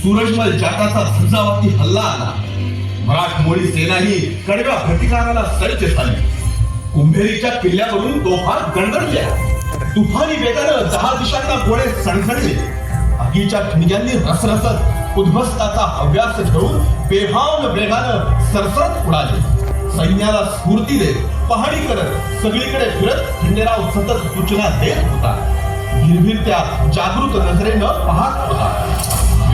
सूरजमल जाटाचा झंझावाती हल्ला आला. मराठमोळी सेनाही कडव्या प्रतिकाराला सज्ज झाली. कुंभेरीच्या किल्ल्यावरून तोफा गणगणल्या तुफानी वेगानं दहा दिशांना गोळे सणसणले. आगीच्या ठिणग्यांनी रसरसत उद्ध्वस्ताचा हव्यास घेऊन बेभान वेगानं सरसरत उडाले. सैन्याला स्फूर्ती देत पहाणी करत सगळीकडे फिरत खंडेराव सतत सूचना देत होता. भिरभिरत्या जागृत नजरेनं पाहत होता.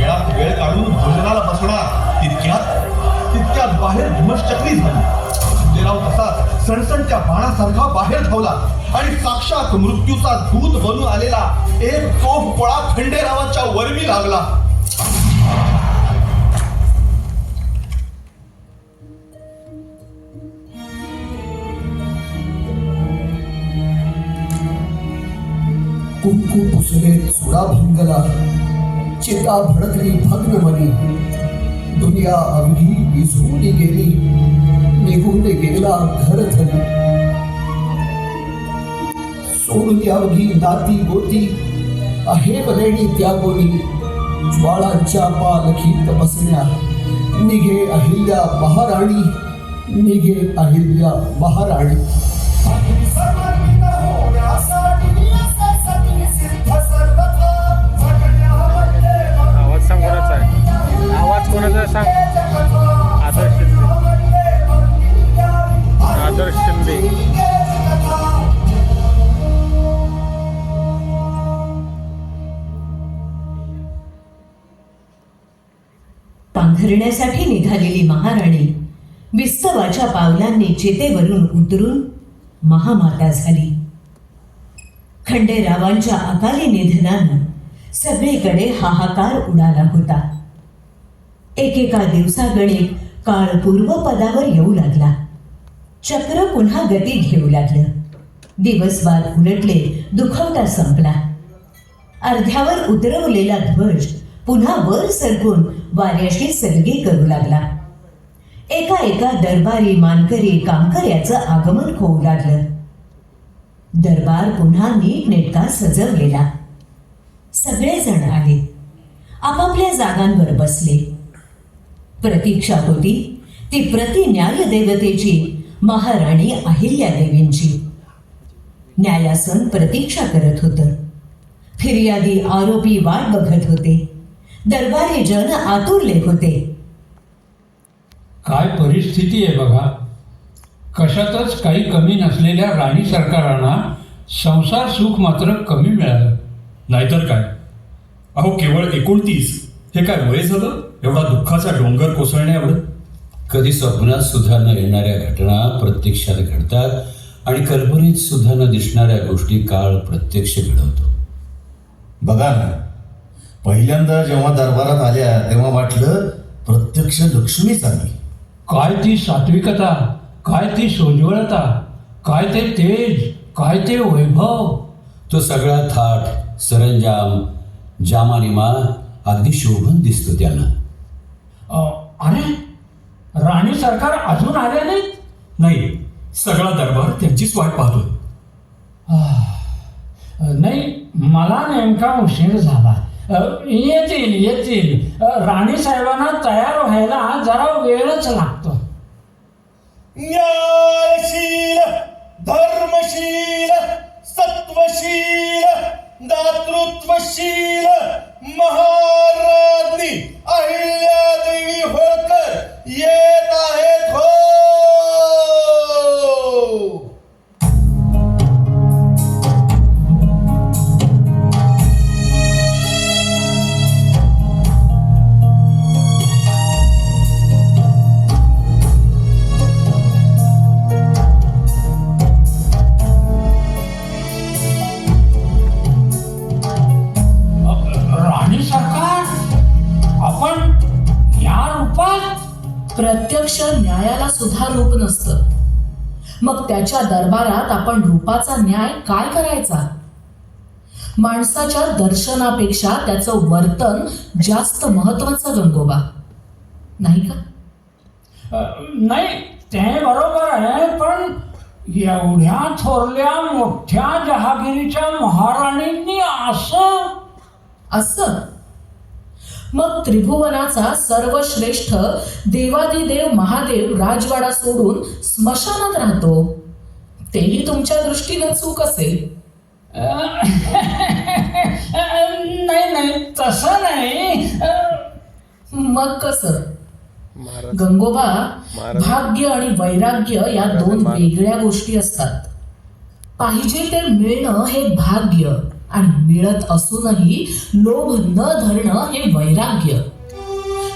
वेळात वेळ काढून भोजनाला बसणार तितक्यात तितक्यात बाहेर धुमश्चक्री झाली. खंडेराव तसा सणसणच्या बाणासारखा बाहेर धावला आणि साक्षात मृत्यूचा दूत बनून आलेला एक तोफ पळा खंडेरावाच्या वरवी लागला. कुंकू पुसले चुडा भंगला चिता भडकली भग्न मनी दुनिया अवघी विझून गेली. निघून गेला घर धनी. सोडून अवघी नाती गोती. आहे बलेणी त्या कोणी. ज्वाळांच्या पालखीत बसण्या. निघे अहिल्या महाराणी. निघे अहिल्या महाराणी. पांघरण्यासाठी निघालेली महाराणी विस्तवाच्या पावलांनी चितेवरून उतरून महामाता झाली. खंडेरावांच्या अकाली निधनानं सगळीकडे हाहाकार उडाला होता. एकेका दिवसागणिक काळ पूर्वपदावर येऊ लागला. चक्र पुन्हा गती घेऊ लागलं. दिवसभर उलटले दुखवटा संपला. अर्ध्यावर उतरवलेला ध्वज पुन्हा वर सरकून वाऱ्याशी सलगी करू लागला. एका एका दरबारी मानकरी कामकऱ्याचं आगमन होऊ लागलं. दरबार पुन्हा नीटनेटका सजवलेला. सगळेजण आले. आपापल्या जागांवर बसले. प्रतीक्षा होती. ती प्रति न्याय देवतेची महाराणी अहिल्यादेवींची न्यायासन प्रतीक्षा करत होतं. फिर्यादी आरोपी वाट बघत होते. दरबारी जन आतुरले होते. काय परिस्थिती आहे बघा? कशातच काही कमी नसलेल्या राणी सरकारांना संसार सुख मात्र कमी मिळालं. नाहीतर काय? अहो केवळ एकोणतीस. हे काय वय झालं? एवढा दुःखाचा डोंगर कोसळण्या एवढं कधी स्वप्नात सुद्धा न येणाऱ्या घटना प्रत्यक्षात घडतात आणि कल्पनेत सुद्धा न दिसणाऱ्या गोष्टी काळ प्रत्यक्ष घडवतो. बघा ना पहिल्यांदा जेव्हा दरबारात आल्या तेव्हा वाटलं प्रत्यक्ष लक्ष्मीच आली काय ती सात्विकता काय ती सोज्वळता काय ते तेज काय ते वैभव. तो सगळा थाट सरंजाम जामानिमा अगदी शोभन दिसतो त्यांना. अरे राणी सरकार अजून आले नाहीत? नाही सगळा दरबार त्यांचीच वाट पाहतोय. नाही मला नेमका उशीर झाला. येतील येतील. राणी साहेबांना तयार व्हायला जरा वेळच लागतो. न्यायशील धर्मशील सत्वशील दातृत्वशील महाराज्ञी. प्रत्यक्ष न्यायाला सुद्धा रूप नसतं. मग त्याच्या दरबारात आपण रूपाचा न्याय काय करायचा? माणसाच्या दर्शनापेक्षा त्याचं वर्तन जास्त महत्वाचं गंगोबा. नाही का? नाही ते बरोबर आहे पण एवढ्या थोरल्या मोठ्या जहागिरीच्या महाराणींनी असं असं? मग त्रिभुवनाचा सर्वश्रेष्ठ देवादिदेव महादेव राजवाडा सोडून स्मशानात राहतो. तेही तुमच्या दृष्टीनं चूक असेल. नाही नाही तसं नाही. मग कसं? महाराज गंगोबा भाग्य आणि वैराग्य या दोन वेगळ्या गोष्टी असतात. पाहिजे ते मिळणं हे भाग्य. आणि मिळत असूनही लोभ न धरणं हे वैराग्य.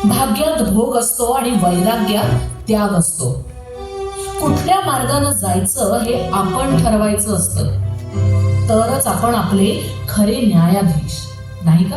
भाग्यात भोग असतो आणि वैराग्यात त्याग असतो. कुठल्या मार्गाने जायचं हे आपण ठरवायचं असतं. तरच आपण आपले खरे न्यायाधीश. नाही का?